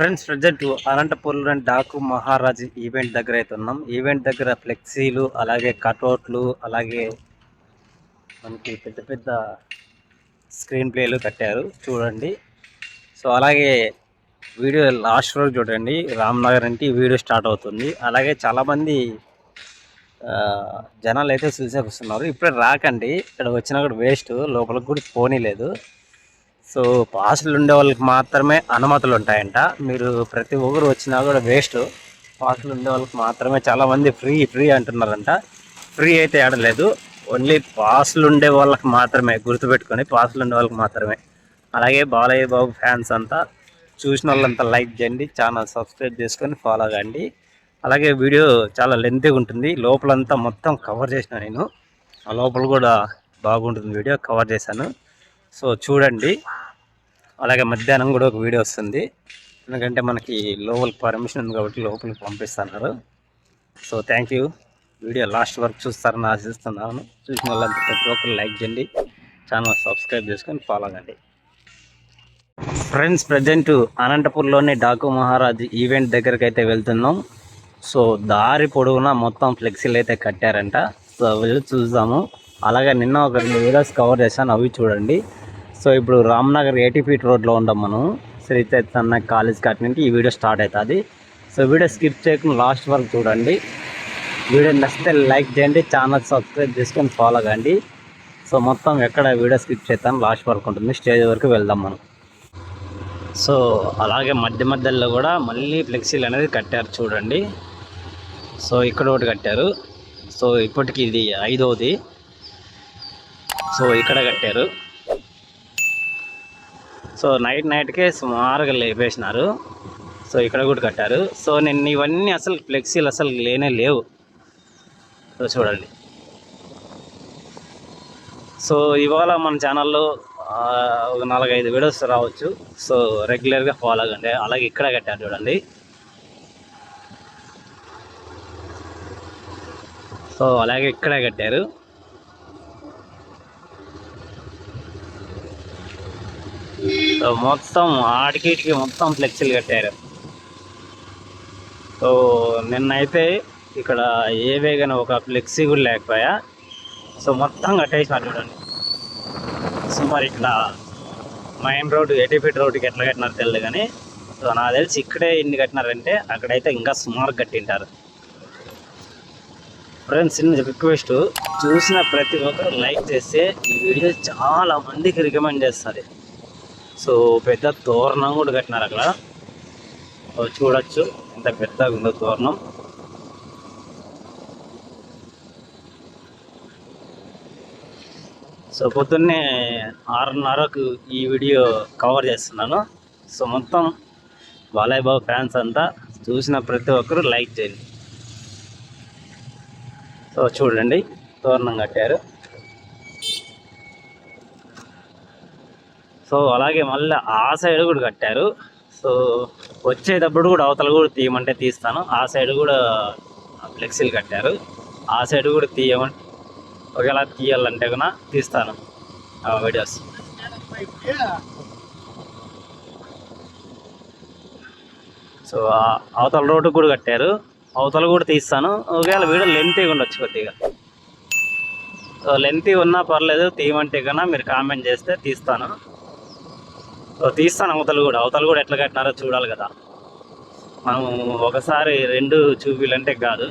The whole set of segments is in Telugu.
Friends present Anantapuram Daaku Maharaaj event దగ్గర అయితే ఉన్నాం. ఈవెంట్ దగ్గర ఫ్లెక్సీలు అలాగే కట్అవుట్లు అలాగే మనకి పెద్ద పెద్ద స్క్రీన్ ప్లేలు కట్టారు. చూడండి. సో అలాగే వీడియో లాస్ట్ రోజు చూడండి. రామ్నగర్ నుంచి వీడియో స్టార్ట్ అవుతుంది. అలాగే చాలామంది జనాలు అయితే చూసేకి వస్తున్నారు. ఇప్పుడే రాకండి. ఇక్కడ వచ్చినా కూడా వేస్ట్. లోపలికి కూడా పోనీ లేదు సో పాసులు ఉండే వాళ్ళకి మాత్రమే అనుమతులు ఉంటాయంట మీరు ప్రతి ఒక్కరు వచ్చినా కూడా వేస్ట్. పాసులు ఉండే వాళ్ళకి మాత్రమే చాలామంది ఫ్రీ ఫ్రీ అంటున్నారంట. ఫ్రీ అయితే ఆడలేదు. ఓన్లీ పాసులు ఉండే వాళ్ళకి మాత్రమే గుర్తుపెట్టుకొని పాసులు ఉండే వాళ్ళకి మాత్రమే. అలాగే బాలయ్య బాబు ఫ్యాన్స్ అంతా చూసిన వాళ్ళంతా లైక్ చేయండి ఛానల్ సబ్స్క్రైబ్ చేసుకొని ఫాలో కండి అలాగే వీడియో చాలా లెంతీగా ఉంటుంది. లోపలంతా మొత్తం కవర్ చేసిన నేను. ఆ లోపల కూడా బాగుంటుంది వీడియో కవర్ చేశాను. సో చూడండి. అలాగే మధ్యాహ్నం కూడా ఒక వీడియో వస్తుంది. ఎందుకంటే మనకి లోపలికి పర్మిషన్ ఉంది కాబట్టి లోపలికి పంపిస్తున్నారు. So thank you. Video last వరకు చూస్తారని ఆశిస్తున్నాను. చూసిన వాళ్ళంతా ప్రతి ఒక్కరు లైక్ చేయండి. ఛానల్ సబ్స్క్రైబ్ చేసుకొని ఫాలో అవ్వండి ఫ్రెండ్స్ ప్రజెంట్ అనంతపూర్లోని డాకు మహారాజ్ ఈవెంట్ దగ్గరికి అయితే వెళ్తున్నాం. సో దారి పొడవునా మొత్తం ఫ్లెక్సీలు అయితే కట్టారంట. సో వెళ్ళి చూద్దాము. అలాగే నిన్న ఒక రెండు వీడియోస్ కవర్ చేశాను. అవి చూడండి. సో ఇప్పుడు రామ్నగర్ ఎయిటీ ఫీట్ రోడ్లో ఉండం మనం. శ్రీ చైతన్య కాలేజ్ కట్ ఈ వీడియో స్టార్ట్ అవుతుంది. సో వీడియో స్కిప్ చేయకుండా లాస్ట్ వరకు చూడండి. వీడియో నచ్చితే లైక్ చేయండి ఛానల్ సబ్స్క్రైబ్ చేసుకొని ఫాలో కండి. సో మొత్తం ఎక్కడ వీడియో స్కిప్ చేస్తాను లాస్ట్ వరకు ఉంటుంది. స్టేజ్ వరకు వెళ్దాం మనం. సో అలాగే మధ్య మధ్యలో కూడా మళ్ళీ ఫ్లెక్సీలు అనేది కట్టారు చూడండి. సో ఇక్కడ ఒకటి కట్టారు. సో ఇప్పటికి ఇది ఐదవది సో ఇక్కడ కట్టారు. సో నైట్ నైట్కే సుమారుగా లేపేసినారు. సో ఇక్కడ కూడా కట్టారు. సో నేను ఇవన్నీ అసలు ఫ్లెక్సీలు అసలు లేనే లేవు. సో చూడండి. సో ఇవాళ మన ఛానల్లో ఒక నాలుగైదు వీడియోస్ రావచ్చు. సో రెగ్యులర్గా ఫాలో అవ్వండి. అలాగే ఇక్కడ కట్టారు చూడండి. సో అలాగే ఇక్కడే కట్టారు. సో మొత్తం ఆడికిటికి మొత్తం ఫ్లెక్సీలు కట్టారు. సో నిన్నైతే ఇక్కడ ఏవే కానీ ఒక ఫ్లెక్సీ కూడా లేకపోయా. సో మొత్తం కట్టేసినారు చూడండి. సో మరి ఇక్కడ మెయిన్ రోడ్ ఎయిటీ రోడ్కి ఎట్లా కట్టినారు తెలియదు కానీ సో నాకు తెలిసి ఇక్కడే ఇన్ని కట్టినారంటే అక్కడైతే ఇంకా సుమారు కట్టింటారు. ఫ్రెండ్స్ చిన్న రిక్వెస్ట్ చూసిన ప్రతి ఒక్కరు లైక్ చేస్తే ఈ వీడియో చాలా మందికి రికమెండ్ చేస్తుంది. సో పెద్ద తోరణం కూడా కట్టినారు అక్కడ. చూడొచ్చు. ఎంత పెద్దగా ఉందో తోరణం. సో పొద్దున్నే ఆరున్నరకు ఈ వీడియో కవర్ చేస్తున్నాను. సో మొత్తం బాలయ్య బాబు ఫ్యాన్స్ అంతా చూసిన ప్రతి ఒక్కరు లైక్ చేయండి. సో చూడండి. తోరణం కట్టారు. సో అలాగే మళ్ళీ ఆ సైడ్ కూడా కట్టారు. సో వచ్చేటప్పుడు కూడా అవతల కూడా తీయమంటే తీస్తాను. ఆ సైడ్ కూడా ఫ్లెక్సీలు కట్టారు. ఆ సైడ్ కూడా తీయమని ఒకవేళ తీయాలంటే కూడా తీస్తాను ఆ వీడియోస్. సో అవతల రోడ్డు కూడా కట్టారు. అవతల కూడా తీస్తాను. ఒకవేళ వీడియో లెంతీ ఉండొచ్చు కొద్దిగా. సో లెంతీ ఉన్నా పర్లేదు తీయమంటే కన్నా మీరు కామెంట్ చేస్తే తీస్తాను. తీస్తాను అవతలు కూడా అవతలు కూడా ఎట్లా కట్టినారో చూడాలి కదా. మనం ఒకసారి రెండు చూపిలంటే కాదు.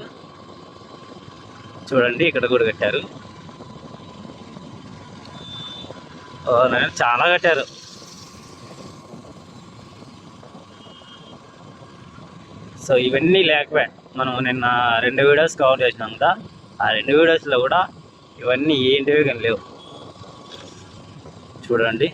చూడండి ఇక్కడ కూడా కట్టారు. చాలా కట్టారు. సో ఇవన్నీ లేకపోయా. మనం నిన్న రెండు వీడియోస్ కవర్ చేసినాం కదా. ఆ రెండు వీడియోస్లో కూడా ఇవన్నీ ఏంటివి కానీ లేవు. చూడండి.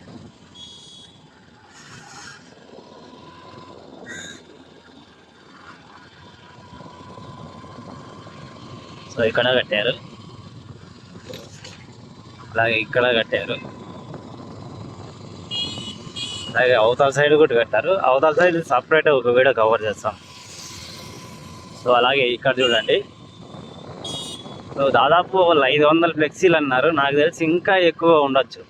సో ఇక్కడ కట్టారు. అలాగే ఇక్కడ కట్టారు. అలాగే అవతల సైడ్ కూడా కట్టారు. అవతల సైడ్ సపరేట్ ఒక వీడియో కవర్ చేస్తాం. సో అలాగే ఇక్కడ చూడండి. సో దాదాపు వాళ్ళు ఐదు వందల ఫ్లెక్సీలు అన్నారు. నాకు తెలిసి ఇంకా ఎక్కువ ఉండొచ్చు.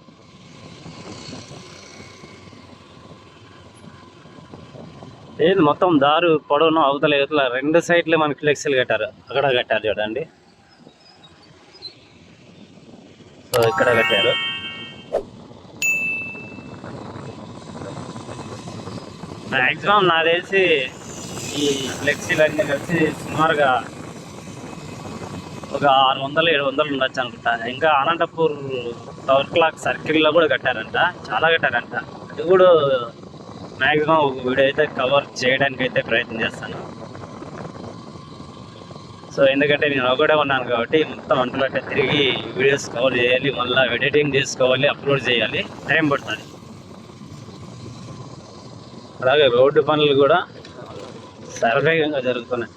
ఏది మొత్తం దారు పొడవును అవతల ఇవతల రెండు సైడ్లు మనకి ఫ్లెక్సీలు కట్టారు. అక్కడ కట్టారు చూడండి. సో ఇక్కడ కట్టారు. మ్యాక్సిమం నాకు తెలిసి ఈ ఫ్లెక్సీలు అన్ని కలిసి సుమారుగా ఒక ఆరు వందలు ఏడు వందలు ఉండొచ్చు అనుకుంటా. ఇంకా అనంతపూర్ టవర్ క్లాక్ సర్కిల్లో కూడా కట్టారంట. చాలా కట్టారంట. అది కూడా మ్యాక్సిమం ఒక వీడియో అయితే కవర్ చేయడానికి అయితే ప్రయత్నం చేస్తాను. సో ఎందుకంటే నేను ఒకటే ఉన్నాను కాబట్టి మొత్తం అంటున్నట్టే తిరిగి వీడియోస్ కవర్ చేయాలి మళ్ళీ ఎడిటింగ్ చేసుకోవాలి అప్లోడ్ చేయాలి టైం పడుతుంది. అలాగే రోడ్డు పనులు కూడా సర్వేగంగా జరుగుతున్నాయి.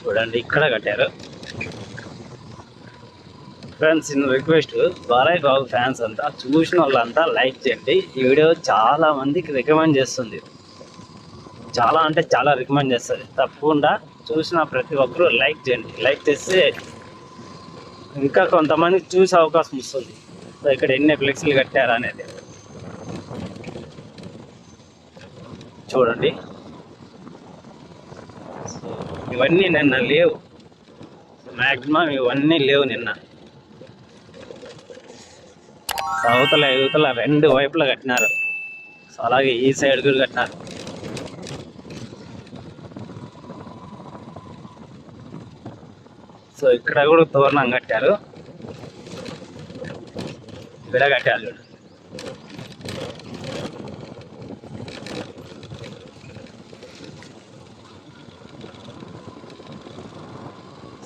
చూడండి ఇక్కడ కట్టారు. Friends in request Balayya Babu fans అంతా చూసిన వాళ్ళంతా లైక్ చేయండి. ఈ వీడియో చాలా మందికి రికమెండ్ చేస్తుంది. చాలా అంటే చాలా రికమెండ్ చేస్తుంది. తప్పకుండా చూసిన ప్రతి ఒక్కరూ లైక్ చేయండి. లైక్ చేస్తే ఇంకా కొంతమందికి చూసే అవకాశం వస్తుంది. సో ఇక్కడ ఎన్ని ఫ్లెక్సీలు కట్టారు అనేది. చూడండి. ఇవన్నీ నిన్న లేవు. మ్యాక్సిమం ఇవన్నీ లేవు నిన్న. అవతల యువతల రెండు వైపులా కట్టినారు. సో అలాగే ఈ సైడ్ కూడా కట్టినారు. సో ఇక్కడ కూడా తోరణం కట్టారు. ఇక్కడ కట్టారు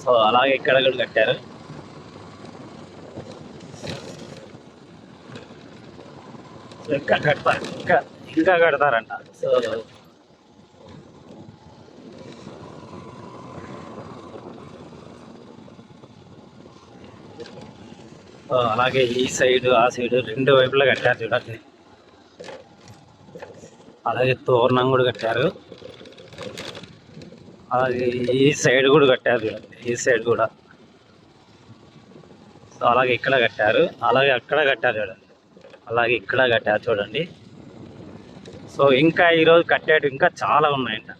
సో అలాగే ఇక్కడ కూడా కట్టారు. ఇంకా కడతారు ఇంకా ఇంకా కడతారంట సో అలాగే ఈ సైడ్ ఆ సైడ్ రెండు వైపులా కట్టారు చూడండి అలాగే తోరణం కూడా కట్టారు అలాగే ఈ సైడ్ కూడా కట్టారు చూడండి ఈ సైడ్ కూడా సో అలాగే ఇక్కడ కట్టారు అలాగే అక్కడ కట్టారు చూడండి అలాగే ఇక్కడ కట్టారు చూడండి. సో ఇంకా ఈరోజు కట్టాడు ఇంకా చాలా ఉన్నాయంట.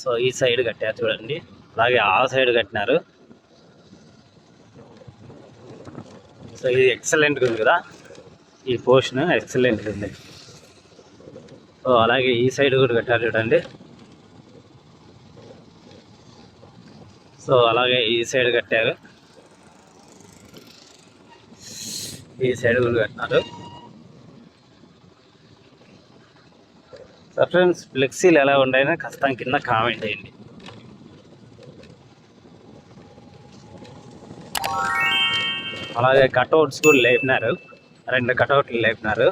సో ఈ సైడ్ కట్టారు చూడండి. అలాగే ఆ సైడ్ కట్టినారు. సో ఇది ఎక్సలెంట్గా ఉంది కదా. ఈ పోర్షన్ ఎక్సలెంట్గా ఉంది. సో అలాగే ఈ సైడ్ కూడా కట్టారు చూడండి. సో అలాగే ఈ సైడ్ కట్టారు. ఈ సైడ్ కూడా కట్టినారు. సార్ ఫ్రెండ్స్ ఫ్లెక్సీలు ఎలా ఉన్నాయని ఖచ్చితంగా కింద కామెంట్ చేయండి. అలాగే కటౌట్స్ కూడా లేపినారు. రెండు కటౌట్లు లేపినారు.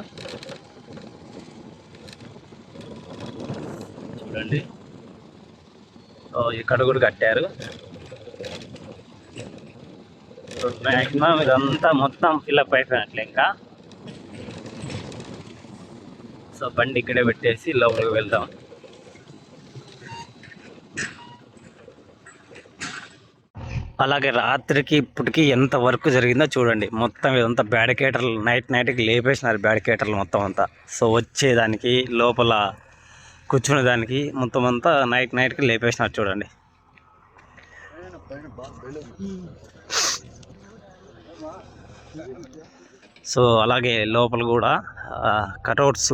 చూడండి. ఇక్కడ కూడా కట్టారు. మ్యాక్సిమం ఇదంతా మొత్తం ఫిల్అప్ అయిపోయినట్లే ఇంకా. సో బండి ఇక్కడే పెట్టేసి లోపలికి వెళ్దాం. అలాగే రాత్రికి ఇప్పటికి ఎంత వర్క్ జరిగిందో చూడండి. మొత్తం ఇదంతా బ్యాడికేటర్లు నైట్ నైట్కి లేపేసినారు బ్యాడికేటర్లు మొత్తం అంతా. సో వచ్చేదానికి లోపల కూర్చునే దానికి మొత్తం అంతా నైట్ నైట్కి లేపేసినారు చూడండి. సో అలాగే లోపల కూడా కటౌట్స్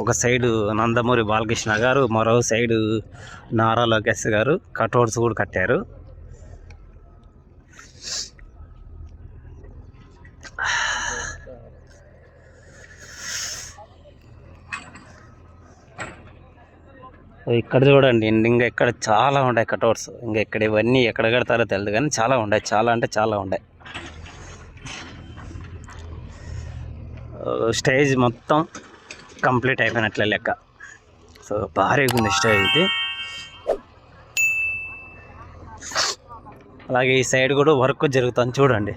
ఒక సైడు నందమూరి బాలకృష్ణ గారు మరో సైడు నారా లోకేష్ గారు కటౌట్స్ కూడా కట్టారు. ఇక్కడ చూడండి ఇంకా ఇక్కడ చాలా ఉన్నాయి కటౌట్స్. ఇంకా ఇక్కడ ఇవన్నీ ఎక్కడ కడతారో తెలియదు కానీ చాలా ఉన్నాయి చాలా అంటే చాలా ఉన్నాయి స్టేజ్ మొత్తం కంప్లీట్ అయిపోయినట్లే లెక్క. సో భారీగా ఉంది స్టేజ్ ఇది. అలాగే ఈ సైడ్ కూడా వర్క్ జరుగుతుంది చూడండి.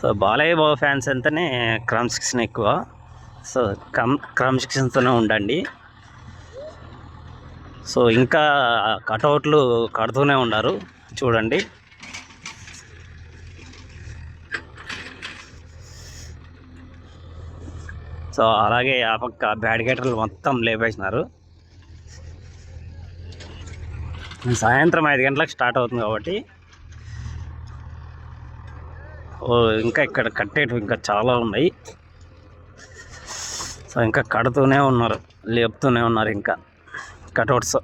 సో బాలయ్య బాబు ఫ్యాన్స్ అంటేనే క్రమశిక్షణ ఎక్కువ. సో క్రమ క్రమశిక్షణతోనే ఉండండి. సో ఇంకా కటౌట్లు కడుతూనే ఉన్నారు. చూడండి. సో అలాగే ఆ పక్క బ్యాడిగేటర్లు మొత్తం లేపేసినారు. సాయంత్రం ఐదు గంటలకు స్టార్ట్ అవుతుంది కాబట్టి. ఓ ఇంకా ఇక్కడ కట్టేటివి ఇంకా చాలా ఉన్నాయి. సో ఇంకా కడుతూనే ఉన్నారు లేపుతూనే ఉన్నారు ఇంకా కటౌట్స్.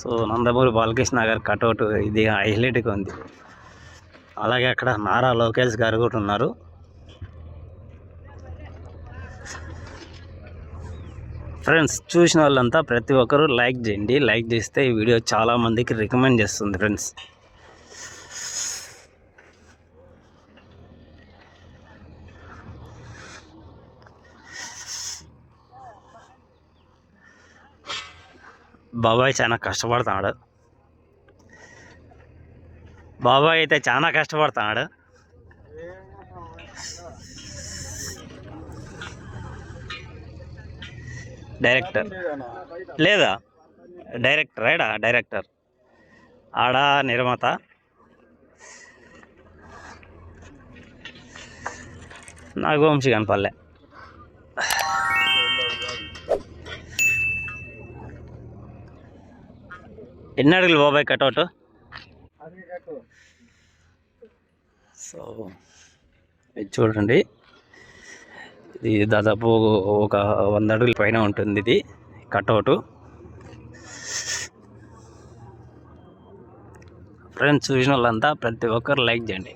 సో నందమూరి బాలకృష్ణ గారి కటౌట్ ఇది హైలైట్గా ఉంది. అలాగే అక్కడ నారా లోకేష్ గారు కూడా ఉన్నారు. ఫ్రెండ్స్ చూసిన వాళ్ళంతా ప్రతి ఒక్కరూ లైక్ చేయండి. లైక్ చేస్తే ఈ వీడియో చాలా మందికి రికమెండ్ చేస్తుంది ఫ్రెండ్స్. బాబాయ్ చాలా కష్టపడుతున్నాడు. బాబాయ్ అయితే చాలా కష్టపడుతున్నాడు డైరెక్టర్. లేదా? డైరెక్టర్ ఏడా? డైరెక్టర్. ఆడ నిర్మాత. నాకు వంశీ కనపల్లె. ఎన్ని అడుగులు బాబాయ్ కటౌట్ సో ఇది చూడండి. ఇది దాదాపు ఒక వంద అడుగుల పైన ఉంటుంది ఇది కటౌట్. ఫ్రెండ్స్ చూసిన వాళ్ళంతా ప్రతి ఒక్కరు లైక్ చేయండి.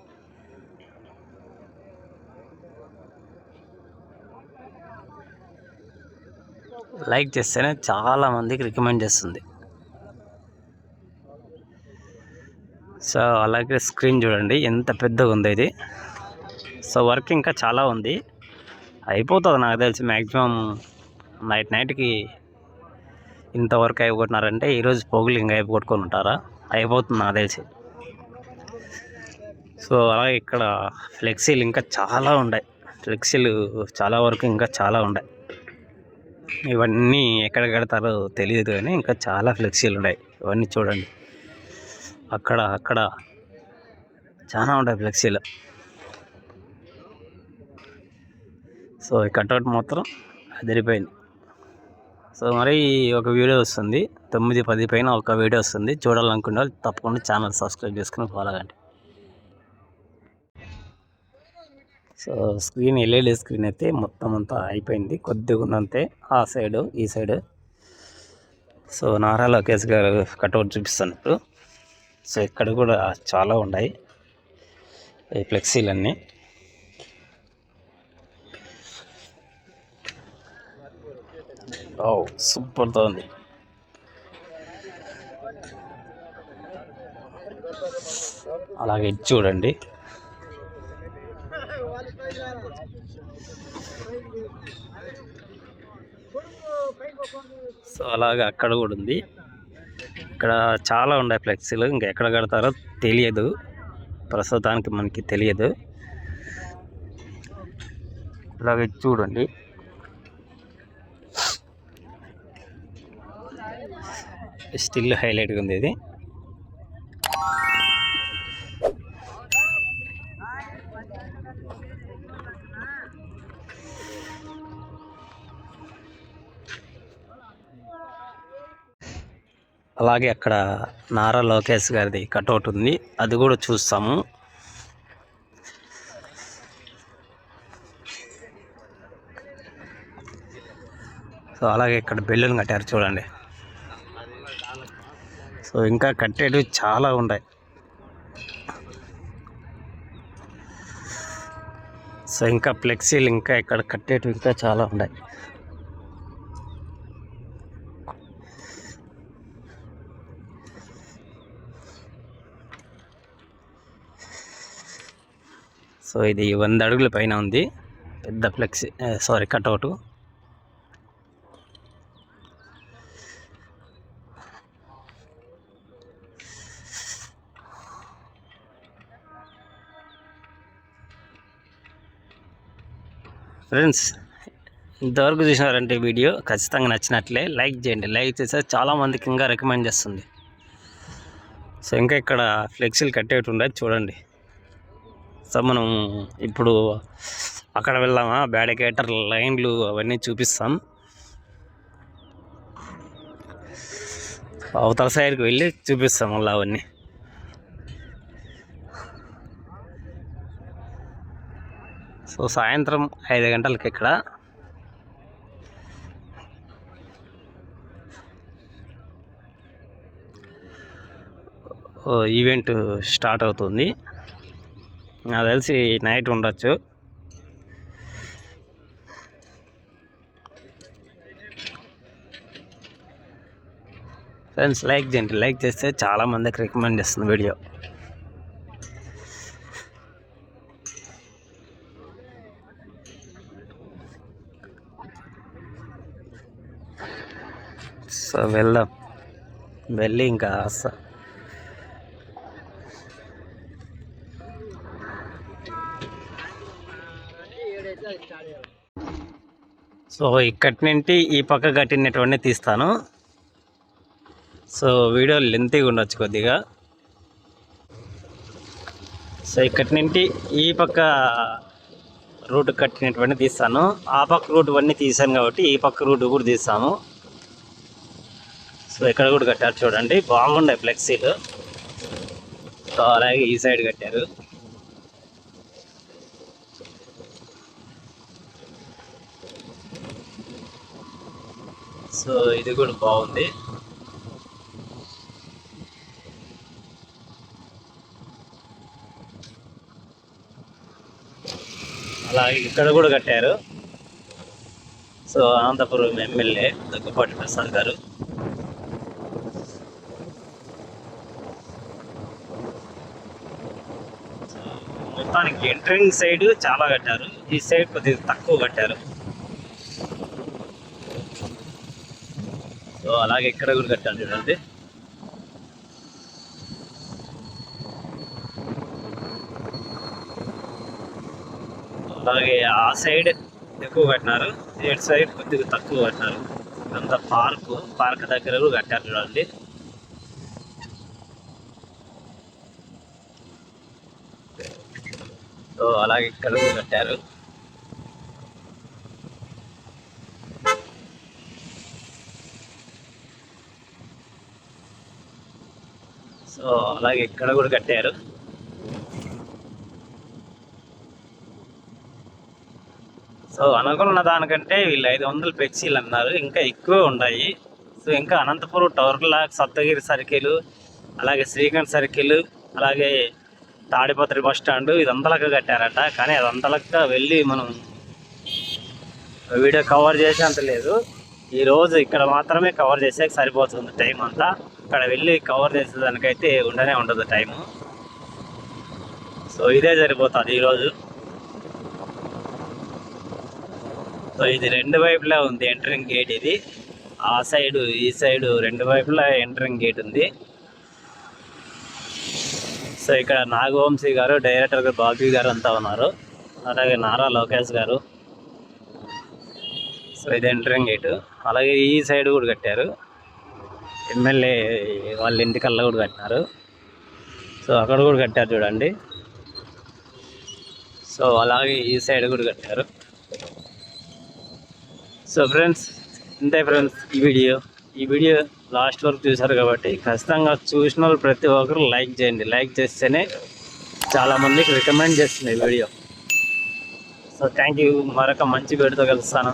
లైక్ చేస్తేనే చాలా మందికి రికమెండ్ చేస్తుంది. సో అలాగే స్క్రీన్ చూడండి ఎంత పెద్దగా ఉంది ఇది. సో వర్క్ ఇంకా చాలా ఉంది. అయిపోతుంది నాకు తెలిసి మ్యాక్సిమం నైట్ నైట్కి ఇంత వర్క్ అయిపోతున్నారంటే ఈరోజు పొగులు ఇంకా అయిపోగొట్టుకొని ఉంటారా? అయిపోతుంది నాకు తెలిసి. సో అలాగే ఇక్కడ ఫ్లెక్సీలు ఇంకా చాలా ఉన్నాయి ఫ్లెక్సీలు చాలా వరకు ఇంకా చాలా ఉన్నాయి ఇవన్నీ ఎక్కడ కడతారో తెలియదు కానీ ఇంకా చాలా ఫ్లెక్సీలు ఉన్నాయి ఇవన్నీ చూడండి. అక్కడ అక్కడ. చాలా ఉంటాయి ఫ్లెక్సీలు. సో ఈ కట్అవుట్ మాత్రం అదిరిపోయింది. సో మరి ఒక వీడియో వస్తుంది. తొమ్మిది పది పైన ఒక వీడియో వస్తుంది. చూడాలనుకునే వాళ్ళు తప్పకుండా ఛానల్ సబ్స్క్రైబ్ చేసుకుని ఫాలో అవ్వండి సో స్క్రీన్ ఎల్ఈడి స్క్రీన్ అయితే మొత్తం అంతా అయిపోయింది. కొద్దిగా ఉందంతే ఆ సైడు ఈ సైడు. సో నారా లోకేష్ గారు కట్అవుట్ చూపిస్తున్నట్టు. సో ఇక్కడ కూడా చాలా ఉన్నాయి. ఈ ఫ్లెక్సీలన్నీ. ఓ సూపర్తో ఉంది. అలాగే ఇది చూడండి. సో అలాగే అక్కడ కూడా ఉంది. ఇక్కడ చాలా ఉన్నాయి ఫ్లెక్సీలు. ఇంకా ఎక్కడ కడతారో తెలియదు. ప్రస్తుతానికి మనకి తెలియదు. అలాగే చూడండి. స్టిల్ హైలైట్గా ఉంది ఇది. అలాగే అక్కడ నారా లోకేష్ గారిది కటౌట్ ఉంది. అది కూడా చూస్తాము. సో అలాగే ఇక్కడ బెల్లులు కట్టారు చూడండి. సో ఇంకా కట్టేటివి చాలా ఉన్నాయి. సో ఇంకా ఫ్లెక్సీలు ఇంకా ఇక్కడ కట్టేటివి ఇంకా చాలా ఉన్నాయి. సో ఇది వంద అడుగుల పైన ఉంది. పెద్ద ఫ్లెక్సీ సారీ కట్అవుట్. ఫ్రెండ్స్ ఇంతవరకు చూసినారంటే వీడియో ఖచ్చితంగా నచ్చినట్లే. లైక్ చేయండి. లైక్ చేస్తే చాలామందికి ఇంకా రికమెండ్ చేస్తుంది. సో ఇంకా ఇక్కడ ఫ్లెక్సీలు కట్టేటి ఉండదు చూడండి. సో మనం ఇప్పుడు అక్కడ వెళ్దామా? బ్యాడికేటర్ లైన్లు అవన్నీ చూపిస్తాం. అవతల సైడ్కి వెళ్ళి చూపిస్తాం మళ్ళీ అవన్నీ. సో సాయంత్రం ఐదు గంటలకి ఇక్కడ. ఈవెంట్ స్టార్ట్ అవుతుంది. నాకు తెలిసి నైట్ ఉండొచ్చు. ఫ్రెండ్స్ లైక్ చేయండి. లైక్ చేస్తే చాలా మందికి రికమెండ్ చేస్తుంది వీడియో. సో వెళ్దాం. వెళ్ళి ఇంకా సో ఇక్కడి నుండి ఈ పక్క కట్టినటువంటి తీస్తాను. సో వీడియో లెంతీగా ఉండొచ్చు కొద్దిగా. సో ఇక్కడి నుండి ఈ పక్క రూట్ కట్టినటువంటి తీస్తాను. ఆ పక్క రూట్ అన్నీ తీసాను కాబట్టి ఈ పక్క రూట్ కూడా తీస్తాము. సో ఇక్కడ కూడా కట్టారు చూడండి. బాగుండే ఫ్లెక్సీలు. సో అలాగే ఈ సైడ్ కట్టారు. సో ఇది కూడా బాగుంది. అలాగే ఇక్కడ కూడా కట్టారు. సో అనంతపురం ఎమ్మెల్యే దగ్గుపాటి ప్రసాద్ గారు. మొత్తానికి ఎంట్రింగ్ సైడ్ చాలా కట్టారు. ఈ సైడ్ కొద్దిగా తక్కువ కట్టారు. అలాగే ఇక్కడ కూడా కట్టారు చూడండి అలాగే ఆ సైడ్ ఎక్కువ కట్టినారు. ఇటు సైడ్ కొద్దిగా తక్కువ కట్టినారు. ఇదంతా పార్క్ పార్క్ దగ్గర కూడా కట్టారు చూడండి. సో అలాగే ఇక్కడ కూడా కట్టారు. సో అలాగే ఇక్కడ కూడా కట్టారు. సో అనుకున్న దానికంటే వీళ్ళు ఐదు వందలు పెక్సీలు అన్నారు. ఇంకా ఎక్కువే ఉన్నాయి. సో ఇంకా Anantapuram tower clock Saptagiri circle అలాగే శ్రీకాంత్ సర్కిల్ అలాగే తాడిపత్రి బస్ స్టాండ్ ఇదంతలక కట్టారట. కానీ అదంతలక వెళ్ళి మనం వీడియో కవర్ చేసేంత లేదు. ఈరోజు ఇక్కడ మాత్రమే కవర్ చేసే సరిపోతుంది టైం అంతా. అక్కడ వెళ్ళి కవర్ చేసేదానికైతే ఉండనే ఉండదు టైము సో ఇదే సరిపోతుంది ఈరోజు. సో ఇది రెండు వైపులా ఉంది ఎంట్రింగ్ గేట్ ఇది. ఆ సైడు ఈ సైడు రెండు వైపులా ఎంట్రింగ్ గేట్ ఉంది. సో ఇక్కడ నాగవంశీ గారు డైరెక్టర్ గారు బాబీ గారు అంతా ఉన్నారు. అలాగే నారా లోకేష్ గారు. సో ఇది ఎంట్రింగ్ గేటు అలాగే ఈ సైడ్ కూడా కట్టారు. ఎమ్మెల్యే వాళ్ళ ఇంటికల్లా కూడా కట్టినారు. సో అక్కడ కూడా కట్టారు చూడండి. సో అలాగే ఈ సైడ్ కూడా కట్టారు. సో ఫ్రెండ్స్ ఇంతే ఫ్రెండ్స్ ఈ వీడియో. ఈ వీడియో లాస్ట్ వరకు చూశారు కాబట్టి ఖచ్చితంగా చూసిన వాళ్ళు ప్రతి ఒక్కరు లైక్ చేయండి. లైక్ చేస్తేనే చాలామందికి రికమెండ్ చేస్తుంది ఈ వీడియో. So thank you. మరొక మంచి వీడియోతో కలుస్తాను.